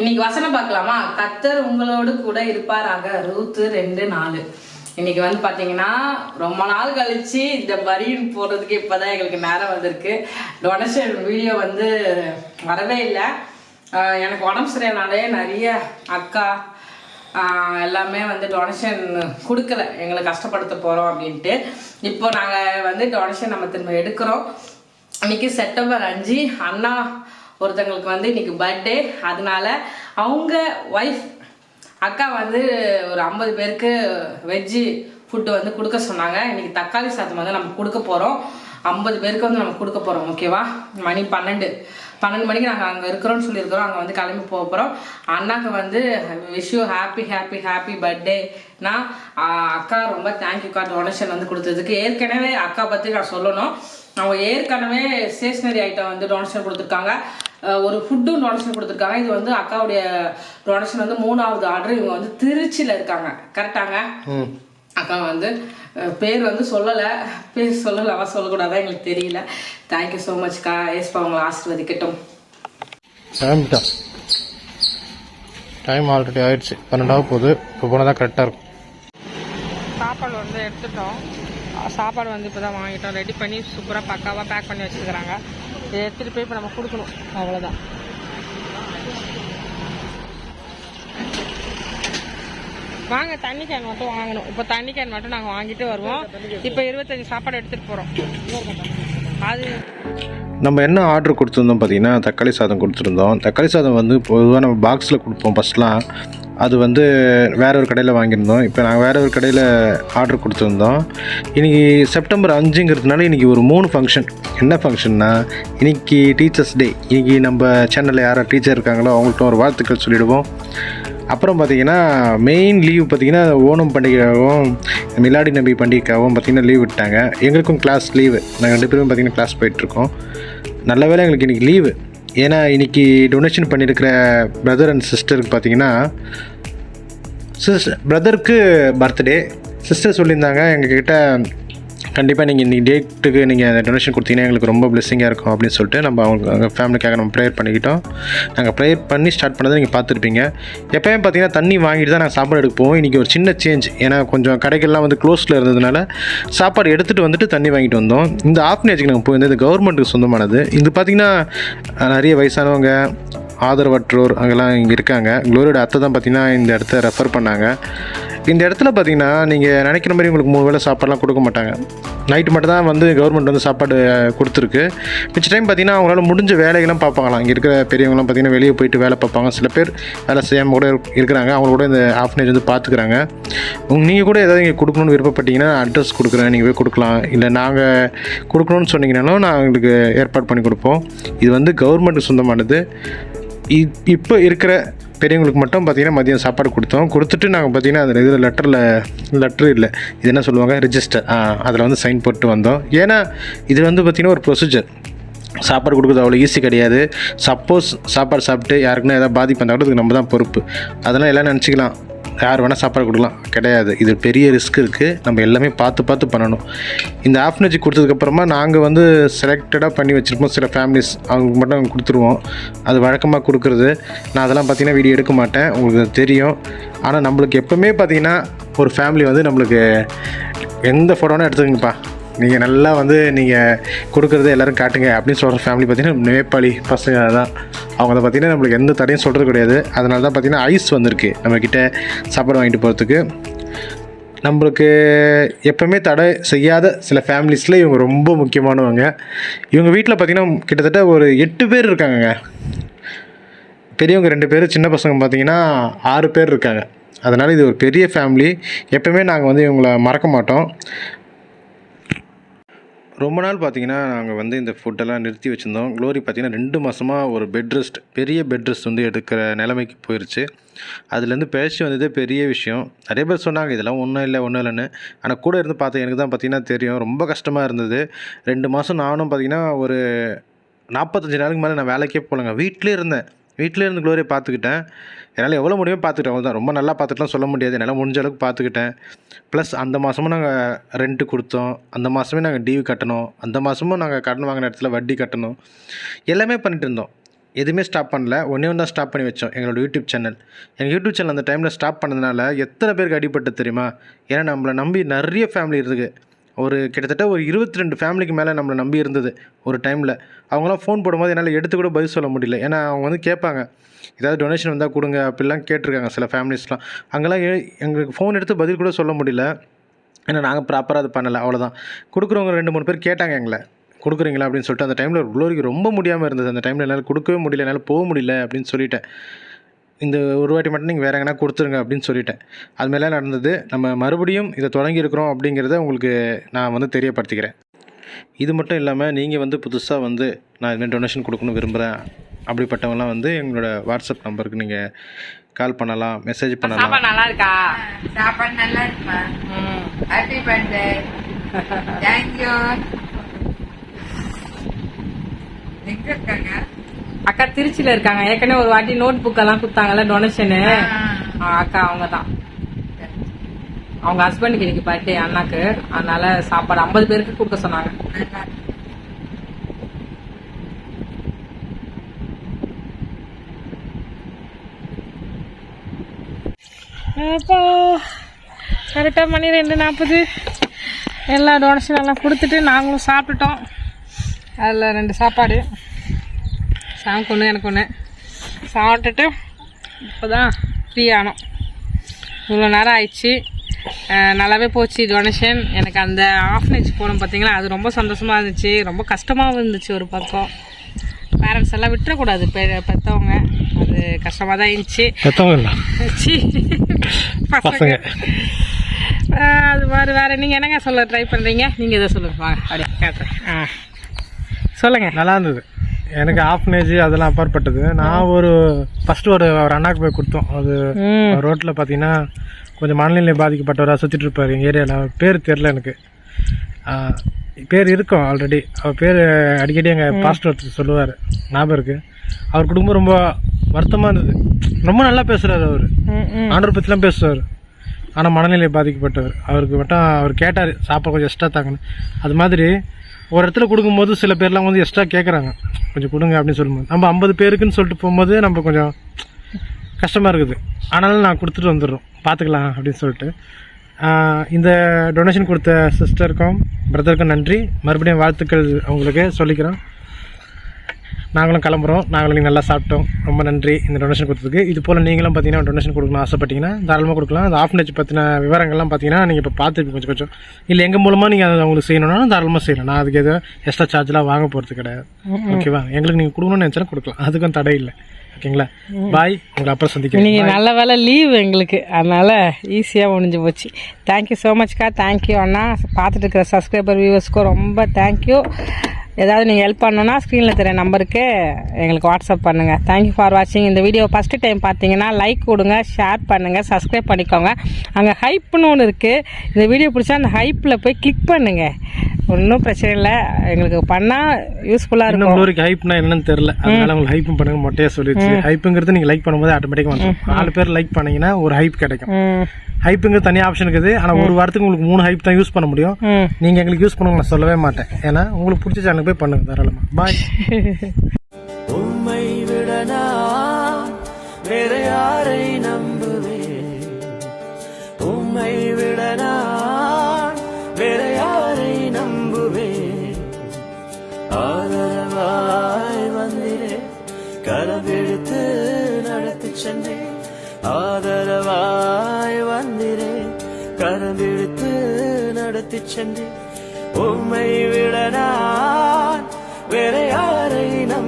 இன்னைக்கு வசனம் பார்க்கலாமா? கத்தர் உங்களோடு கூட இருப்பாராக. ரூத்து ரெண்டு நாலு. இன்னைக்கு வந்து பாத்தீங்கன்னா ரொம்ப நாள் கழிச்சு இந்த பரியன் போடுறதுக்கு இப்பதான் எங்களுக்கு நேரம் வந்திருக்கு. டொனேஷன் வீடியோ வந்து வரவே இல்லை. எனக்கு உடம்பு சரியானாலே நிறைய அக்கா எல்லாமே வந்து டொனேஷன் கொடுக்கல. எங்களை கஷ்டப்படுத்த போகிறோம் அப்படின்ட்டு. இப்போ நாங்கள் வந்து டொனேஷன் நம்ம திரும்ப எடுக்கிறோம். இன்னைக்கு செப்டம்பர் அஞ்சு. அண்ணா ஒருத்தங்களுக்கு வந்து இன்னைக்கு பர்த்டே அதனால அவங்க ஒய்ஃப் அக்கா வந்து ஒரு ஐம்பது பேருக்கு வெஜ்ஜு ஃபுட்டு வந்து கொடுக்க சொன்னாங்க. இன்னைக்கு தக்காளி சாதம் வந்து நம்ம கொடுக்க போகிறோம் ஐம்பது பேருக்கு வந்து நம்ம கொடுக்க போகிறோம் ஓகேவா மணி பன்னெண்டு. பன்னெண்டு மணிக்கு நாங்கள் அங்கே இருக்கிறோம்னு சொல்லியிருக்கிறோம். அங்கே வந்து கிளம்பி போக போகிறோம் அண்ணாக்கு வந்து wish you happy happy happy பர்த்டேனா அக்கா ரொம்ப தேங்க்யூக்கா டொனேஷன் வந்து கொடுத்ததுக்கு. ஏற்கனவே அக்கா பற்றி நான் சொல்லணும். அவங்க ஏற்கனவே ஸ்டேஷ்னரி ஐட்டம் வந்து டொனேஷன் கொடுத்துருக்காங்க. ஒரு ஃபுட்டும் டொனேஷன் கொடுத்துருக்காங்க. இது வந்து அக்காவுடைய டொனேஷன் வந்து மூணாவது ஆர்டர் இவங்க வந்து திருச்சியில் இருக்காங்க. கரெக்டாங்க அக்கா வந்து பேர் வந்து சொல்லலை. பேர் சொல்லலாமா சொல்லக்கூடாதா எங்களுக்கு தெரியல. தேங்க்யூ ஸோ மச்க்கா ஏஸ்பா உங்களை ஆசீர்வதிக்கட்டும். டைம் ஆல்ரெடி ஆயிடுச்சு. பன்னெண்டாவது போகுது. இப்போ போனால் தான் கரெக்டாக இருக்கும். சாப்பாடு வந்து எடுத்துட்டோம். சாப்பாடு வந்து இப்போ தான் வாங்கிட்டோம். ரெடி பண்ணி சூப்பராக பக்காவாக பேக் பண்ணி வச்சுருக்கிறாங்க. இதை எடுத்துகிட்டு போய் இப்போ நம்ம கொடுக்கணும். அவ்வளோதான் வாங்க தண்ணி கேன் மட்டும் வாங்கணும். இப்போ தண்ணி கேன் மட்டும் நாங்கள் வாங்கிட்டு வருவோம். இப்போ இருபத்தஞ்சி சாப்பாடு எடுத்துகிட்டு போகிறோம் அது நம்ம என்ன ஆர்டர் கொடுத்துருந்தோம் பார்த்தீங்கன்னா தக்காளி சாதம் கொடுத்துருந்தோம். தக்காளி சாதம் வந்து பொதுவாக நம்ம பாக்ஸில் கொடுப்போம் ஃபஸ்ட்லாம் அது வந்து வேற ஒரு கடையில் வாங்கியிருந்தோம். இப்போ நாங்கள் வேற ஒரு கடையில் ஆர்டர் கொடுத்துருந்தோம். இன்றைக்கி செப்டம்பர் அஞ்சுங்கிறதுனால இன்றைக்கி ஒரு மூணு ஃபங்க்ஷன் என்ன ஃபங்க்ஷன்னா இன்றைக்கி டீச்சர்ஸ் டே இன்றைக்கி நம்ம சேனலில் யாரும் டீச்சர் இருக்காங்களோ அவங்கள்ட்ட ஒரு வாழ்த்துக்கள் சொல்லிவிடுவோம் அப்புறம் பார்த்தீங்கன்னா மெயின் லீவ் பார்த்தீங்கன்னா ஓணம் பண்டிகையாகவும் மிலாடி நம்பி பண்டிகைக்காகவும் பார்த்திங்கன்னா லீவ் விட்டாங்க. எங்களுக்கும் கிளாஸ் லீவு நாங்கள் ரெண்டு பேரும் பார்த்தீங்கன்னா கிளாஸ் போயிட்டுருக்கோம் நல்ல வேளை எங்களுக்கு இன்றைக்கி லீவு ஏன்னா இன்றைக்கி டொனேஷன் பண்ணியிருக்கிற பிரதர் அண்ட் சிஸ்டருக்கு பார்த்தீங்கன்னா சிஸ் பிரதருக்கு பர்த்டே சிஸ்டர் சொல்லியிருந்தாங்க எங்ககிட்ட கண்டிப்பாக நீங்கள் இன்றைக்கி டேட்டுக்கு நீங்கள் அந்த டொனேஷன் கொடுத்தீங்கன்னா எங்களுக்கு ரொம்ப பிளெஸ்ஸிங்காக இருக்கும் அப்படின்னு சொல்லிட்டு நம்ம அவங்க அவங்க ஃபேமிலிக்காக நம்ம ப்ரேயர் பண்ணிக்கிட்டோம். நாங்கள் ப்ரேயர் பண்ணி ஸ்டார்ட் பண்ணதை நீங்கள் பார்த்துருப்பீங்க. எப்போயும் பார்த்தீங்கன்னா தண்ணி வாங்கிட்டு தான் நாங்கள் சாப்பாடு எடுக்க போவோம். இன்றைக்கி ஒரு சின்ன சேஞ்ச் ஏன்னா கொஞ்சம் கடைகள்லாம் வந்து க்ளோஸில் இருந்ததுனால சாப்பாடு எடுத்துகிட்டு வந்துட்டு தண்ணி வாங்கிட்டு வந்தோம். இந்த ஆஃப்னேஜுக்கு நாங்கள் போயிருந்தது இது கவர்மெண்ட்டுக்கு சொந்தமானது. இது பார்த்திங்கன்னா நிறைய வயசானவங்க ஆதரவற்றோர் அங்கெல்லாம் இங்கே இருக்காங்க. குளோரியோட அத்தை தான் பார்த்தீங்கன்னா இந்த இடத்த ரெஃபர் பண்ணாங்க. இந்த இடத்துல பார்த்தீங்கன்னா நீங்கள் நினைக்கிற மாதிரி உங்களுக்கு மூணு வேளை சாப்பாடெலாம் கொடுக்க மாட்டாங்க. நைட்டு மட்டும் தான் வந்து கவர்மெண்ட் வந்து சாப்பாடு கொடுத்துருக்கு. மிச்ச டைம் பார்த்தீங்கன்னா அவங்களால முடிஞ்ச வேலைகள்லாம் பார்ப்பாங்களாம். இங்கே இருக்கிற பெரியவங்களாம் பார்த்தீங்கன்னா வெளியே போயிட்டு வேலை பார்ப்பாங்க. சில பேர் வேலை செய்யாமல் கூட இருக்கிறாங்க. அவங்க கூட இந்த ஆஃப்னேஜ் வந்து பார்த்துக்கிறாங்க நீங்கள் கூட ஏதாவது இங்கே கொடுக்கணும்னு விருப்பப்பட்டீங்கன்னா அட்ரஸ் கொடுக்குறேன். நீங்கள் போய் கொடுக்கலாம். இல்லை நாங்கள் கொடுக்கணும்னு சொன்னீங்கனாலும் நான் உங்களுக்கு ஏற்பாடு பண்ணி கொடுப்போம். இது வந்து கவர்மெண்ட்டுக்கு சொந்தமானது. இப் இப்போ இருக்கிற பெரியவங்களுக்கு மட்டும் பார்த்திங்கன்னா மதியம் சாப்பாடு கொடுத்தோம். கொடுத்துட்டு நாங்கள் பார்த்தீங்கன்னா அதில் இதில் லெட்டரில் லெட்ரு இல்லை. இது என்ன சொல்லுவாங்க? ரிஜிஸ்டர் அதில் வந்து சைன் போட்டு வந்தோம். ஏன்னா இது வந்து பார்த்திங்கன்னா ஒரு ப்ரொசீஜர் சாப்பாடு கொடுக்குறது அவ்வளோ ஈஸி கிடையாது. சப்போஸ் சாப்பாடு சாப்பிட்டு யாருக்குன்னா ஏதாவது பாதிப்பு வந்தால் கூட அதுக்கு நம்ம தான் பொறுப்பு. அதெல்லாம் எல்லாம் நினச்சிக்கலாம். யார் வேணால் சாப்பாடு கொடுக்கலாம். கிடையாது. இது பெரிய ரிஸ்க் இருக்குது நம்ம எல்லாமே பார்த்து பார்த்து பண்ணணும். இந்த ஆஃப்னேஜ் கொடுத்ததுக்கப்புறமா நாங்கள் வந்து செலக்டடாக பண்ணி வச்சுருப்போம். சில ஃபேமிலிஸ் அவங்களுக்கு மட்டும் கொடுத்துருவோம். அது வழக்கமாக கொடுக்குறது. நான் அதெல்லாம் பார்த்தீங்கன்னா வீடியோ எடுக்க மாட்டேன். உங்களுக்கு தெரியும். ஆனால் நம்மளுக்கு எப்போவுமே பார்த்தீங்கன்னா ஒரு ஃபேமிலி வந்து நம்மளுக்கு எந்த ஃபோட்டோனா எடுத்துக்கங்கப்பா. நீங்கள் நல்லா வந்து நீங்கள் கொடுக்குறத எல்லோரும் காட்டுங்க அப்படின்னு சொல்கிற ஃபேமிலி பார்த்தீங்கன்னா நேபாளி பசங்க தான் அவங்க அதை பார்த்தீங்கன்னா நம்மளுக்கு எந்த தடையும் சொல்கிறது கிடையாது. அதனால தான் பார்த்தீங்கன்னா ஐஸ் வந்திருக்கு நம்மக்கிட்ட சாப்பாடு வாங்கிட்டு போகிறதுக்கு நம்மளுக்கு எப்போவுமே தடை செய்யாத சில ஃபேமிலிஸில் இவங்க ரொம்ப முக்கியமானவங்க. இவங்க வீட்டில் பார்த்தீங்கன்னா கிட்டத்தட்ட ஒரு எட்டு பேர் இருக்காங்கங்க. பெரியவங்க ரெண்டு பேர் சின்ன பசங்க பார்த்தீங்கன்னா ஆறு பேர் இருக்காங்க. அதனால் இது ஒரு பெரிய ஃபேமிலி எப்போவுமே நாங்கள் வந்து இவங்கள மறக்க மாட்டோம். ரொம்ப நாள் பார்த்தீங்கன்னா நாங்கள் வந்து இந்த ஃபுட்டெல்லாம் நிறுத்தி வச்சுருந்தோம். க்ளோரி பார்த்திங்கன்னா ரெண்டு மாதமாக ஒரு பெட் ரெஸ்ட் பெரிய பெட் ரெஸ்ட் வந்து எடுக்கிற நிலைமைக்கு போயிடுச்சு அதுலேருந்து பேசி வந்ததே பெரிய விஷயம். நிறைய பேர் சொன்னாங்க இதெல்லாம் ஒன்றும் இல்லை ஒன்றும் இல்லைன்னு. ஆனால் கூட இருந்து பார்த்தேன் எனக்கு தான் பார்த்தீங்கன்னா தெரியும். ரொம்ப கஷ்டமாக இருந்தது. ரெண்டு மாதம் நானும் பார்த்தீங்கன்னா ஒரு நாற்பத்தஞ்சு நாளுக்கு மேலே நான் வேலைக்கே போகலங்க. வீட்டிலே இருந்தேன். வீட்டிலே இருந்து க்ளோரியை பார்த்துக்கிட்டேன். என்னால் எவ்வளோ முடியுமோ பார்த்துக்கிட்டேன். அவ்வளோதான் ரொம்ப நல்லா பார்த்துட்டுலாம் சொல்ல முடியாது. என்னால் முடிஞ்ச அளவுக்கு பார்த்துக்கிட்டேன். ப்ளஸ் அந்த மாதமும் நாங்கள் ரெண்ட்டு கொடுத்தோம். அந்த மாதமே நாங்கள் டிவி கட்டணும். அந்த மாதமும் நாங்கள் கடன் வாங்கின இடத்துல வட்டி கட்டணும். எல்லாமே பண்ணிட்டு இருந்தோம். எதுவுமே ஸ்டாப் பண்ணல. ஒன்றே ஒன்று தான் ஸ்டாப் பண்ணி வச்சோம். எங்களோட யூடியூப் சேனல் எங்கள் யூடியூப் சேனல் அந்த டைமில் ஸ்டாப் பண்ணதுனால எத்தனை பேருக்கு அடிபட்டு தெரியுமா? ஏன்னா நம்மளை நம்பி நிறைய ஃபேமிலி இருக்குது. ஒரு கிட்டத்தட்ட ஒரு இருபத்தி ரெண்டு ஃபேமிலிக்கு மேலே நம்மளை நம்பி இருந்தது ஒரு டைமில் அவங்களாம் ஃபோன் போடும்போது என்னால் எடுத்து கூட பதில் சொல்ல முடியல. ஏன்னா அவங்க வந்து கேட்பாங்க. ஏதாவது டொனேஷன் வந்தால் கொடுங்க அப்படிலாம் கேட்டிருக்காங்க சில ஃபேமிலிஸ்லாம் அங்கெல்லாம் ஏ- எங்களுக்கு ஃபோன் எடுத்து பதில் கூட சொல்ல முடியல. ஏன்னா நாங்கள் ப்ராப்பராக அது பண்ணலை. அவ்வளோதான் கொடுக்குறவங்க ரெண்டு மூணு பேர் கேட்டாங்க எங்களை. கொடுக்குறீங்களா? அப்படின்னு சொல்லிட்டு அந்த டைமில் உள்ளோருக்கு ரொம்ப முடியாமல் இருந்தது. அந்த டைமில் என்னால் கொடுக்கவே முடியல என்னால் போக முடியல அப்படின்னு சொல்லிட்டேன். இந்த ஒரு வாட்டி மட்டும் நீங்கள் வேறு எங்கன்னா கொடுத்துருங்க அப்படின்னு சொல்லிட்டேன். அது மேலே நடந்தது. நம்ம மறுபடியும் இதை தொடங்கியிருக்கிறோம் அப்படிங்கிறத உங்களுக்கு நான் வந்து தெரியப்படுத்திக்கிறேன். இது மட்டும் இல்லாமல் நீங்கள் வந்து புதுசாக வந்து நான் இதுமாதிரி டொனேஷன் கொடுக்கணும் விரும்புகிறேன் அப்படிப்பட்டவங்களாம் வந்து எங்களோட வாட்ஸ்அப் நம்பருக்கு நீங்கள் கால் பண்ணலாம் மெசேஜ் பண்ணலாம். சாப்பாடு நல்லா இருக்கா சாப்பாடு நல்லா இருக்குமா ஹாப்பி பர்த்டே தேங்க்யூ அக்கா திருச்சியில இருக்காங்க. ஏற்கனவே ஒரு வாட்டி நோட் புக் எல்லாம் கொடுத்தாங்கல்ல டொனேஷனு அக்கா அவங்க தான் அவங்க ஹஸ்பண்டுக்கு இன்னைக்கு பர்த்டே அண்ணாக்கு. அதனால சாப்பாடு ஐம்பது பேருக்கு கொடுக்க சொன்னாங்க. அப்போ கரெக்டாக மணி ரெண்டு நாற்பது. எல்லா டொனேஷன் எல்லாம் கொடுத்துட்டு நாங்களும் சாப்பிட்டுட்டோம். அதில் ரெண்டு சாப்பாடு. சாமிக்கு ஒன்று எனக்கு ஒன்று சாப்பிட்டுட்டு இப்போ தான் ஃப்ரீ ஆனோம். இவ்வளோ நேரம் ஆயிடுச்சு. நல்லாவே போச்சு. டொனேஷன் எனக்கு அந்த ஆஃப்னேஜ் போனோம் பார்த்தீங்களா? அது ரொம்ப சந்தோஷமாக இருந்துச்சு. ரொம்ப கஷ்டமாகவும் இருந்துச்சு ஒரு பக்கம். பேரண்ட்ஸ் எல்லாம் விட்டுறக்கூடாது. பெ பெற்றவங்க அது கஷ்டமாக தான் இருந்துச்சு. பசங்க. அது மாதிரி வேற நீங்க என்னங்க சொல்ல ட்ரை பண்றீங்க? நீங்க இதை சொல்லுங்க. வாங்க அப்படியே கேட்குறேன். ஆ. சொல்லுங்க. நல்லா இருந்தது. எனக்கு ஆஃப்னேஜ் அதெல்லாம் அப்பாற்பட்டது. நான் ஒரு ஃபர்ஸ்ட் ஒரு ஒரு அண்ணாக்கு போய் கொடுத்தோம். அது ரோட்டில் பார்த்தீங்கன்னா கொஞ்சம் மனநிலை பாதிக்கப்பட்டவராக சுற்றிட்டு இருப்பார் எங்கள் ஏரியாவில் பேர் தெரில எனக்கு. பேர் இருக்கும் ஆல்ரெடி அவர் பேர் அடிக்கடி எங்கள் பாஸ்டர் ஒருத்தர் சொல்லுவார். ஞாபகம் இருக்கு. அவர் குடும்பம் ரொம்ப வருத்தமாக இருந்தது. ரொம்ப நல்லா பேசுகிறார் அவர். ஆண்டவர் பற்றிலாம் பேசுவார். ஆனால் மனநிலை பாதிக்கப்பட்டவர். அவருக்கு மட்டும் அவர் கேட்டார் சாப்பாடு கொஞ்சம் எக்ஸ்ட்ரா தாங்கன்னு. அது மாதிரி ஒரு இடத்துல கொடுக்கும்போது சில பேர்லாம் வந்து எக்ஸ்ட்ரா கேட்குறாங்க கொஞ்சம் கொடுங்க அப்படின்னு சொல்லும்போது. நம்ம ஐம்பது பேருக்குன்னு சொல்லிட்டு போகும்போது நம்ம கொஞ்சம் கஷ்டமாக இருக்குது. ஆனாலும் நான் கொடுத்துட்டு வந்துடுறோம். பார்த்துக்கலாம் அப்படின்னு சொல்லிட்டு. இந்த டொனேஷன் கொடுத்த சிஸ்டருக்கும் பிரதருக்கும் நன்றி. மறுபடியும் வாழ்த்துக்கள் அவங்களுக்கு சொல்லிக்கிறோம். நாங்களும் கிளம்புறோம். நாங்களும் நல்லா சாப்பிட்டோம். ரொம்ப நன்றி இந்த டொனேஷன் கொடுத்ததுக்கு. இது போல் நீங்களும் பார்த்தீங்கன்னா டொனேஷன் கொடுக்கணும் ஆசைப்பட்டீங்கன்னா தாராளமாக கொடுக்கலாம். அந்த ஆஃப்னேஜ் பற்றின விவரங்கள்லாம் பார்த்தீங்கன்னா நீங்கள் இப்போ பார்த்துருப்பீங்க கொஞ்சம் கொஞ்சம். இல்லை எங்கள் மூலமாக நீங்கள் அதை அவங்களுக்கு செய்யணும்னா தாராளமாக செய்யலாம். நான் அதுக்கு எதுவும் எக்ஸ்ட்ரா சார்ஜ்லாம் வாங்க போகிறது கிடையாது. ஓகேவா எங்களுக்கு நீங்கள் கொடுக்கணும்னு நினச்சாலும் கொடுக்கலாம். அதுக்கும் தடை இல்லை. ஓகேங்களா பாய் உங்களை அப்புறம் சந்திக்கிறேன். இன்னைக்கு நல்ல வேலை லீவ் எங்களுக்கு. அதனால ஈஸியாக முடிஞ்சு போச்சு. தேங்க்யூ ஸோ மச்க்கா தேங்க்யூ அண்ணா. பார்த்துட்டு இருக்கிற சப்ஸ்கிரைபர் வியூவர்ஸ்க்கும் ரொம்ப தேங்க்யூ ஏதாவது நீங்கள் ஹெல்ப் பண்ணணும்னா ஸ்க்ரீனில் தெரிய நம்பருக்கு எங்களுக்கு வாட்ஸ்அப் பண்ணுங்கள் தேங்க்யூ ஃபார் வாட்சிங் இந்த வீடியோ ஃபஸ்ட்டு டைம் பார்த்தீங்கன்னா லைக் கொடுங்க ஷேர் பண்ணுங்கள் சப்ஸ்கிரைப் பண்ணிக்கோங்க. அங்கே ஹைப்னு ஒன்று இருக்குது இந்த வீடியோ பிடிச்சா அந்த ஹைப்பில் போய் கிளிக் பண்ணுங்கள் ஒன்றும் பிரச்சனை இல்லை. எங்களுக்கு பண்ணால் யூஸ்ஃபுல்லாக இன்னும் இருக்கும். குளோரிக்கு ஹைப்னா என்னன்னு தெரியல. அதனால உங்களுக்கு ஹைப்பும் பண்ணுங்க மொட்டையா சொல்லிடுச்சு. ஹைப்புங்கிறது நீங்க லைக் பண்ணும்போது ஆட்டோமேட்டிக்கா வந்துடும் நாலு பேர் லைக் பண்ணீங்கன்னா ஒரு ஹைப் கிடைக்கும். ம். ஹைப்புங்கிறது தனி ஆப்ஷன் இருக்குது. ஆனா ஒரு வாரத்துக்கு உங்களுக்கு மூணு ஹைப் தான் யூஸ் பண்ண முடியும். ம். நீங்க எங்களுக்கு யூஸ் பண்ணுங்க நான் சொல்லவே மாட்டேன். ஏன்னா உங்களுக்கு பிடிச்ச சேனலுக்கு போய் பண்ணுங்க தாராளமா. பாய் உம்மை விட வேற யாரை நம்புவேன் கரவெடுத்து நடத்தி சென்றேன் ஆதரவாய் வந்திரே கரவெடுத்து நடத்தி சென்றேன் உம்மை விட நான் வேற யாரை நம்ப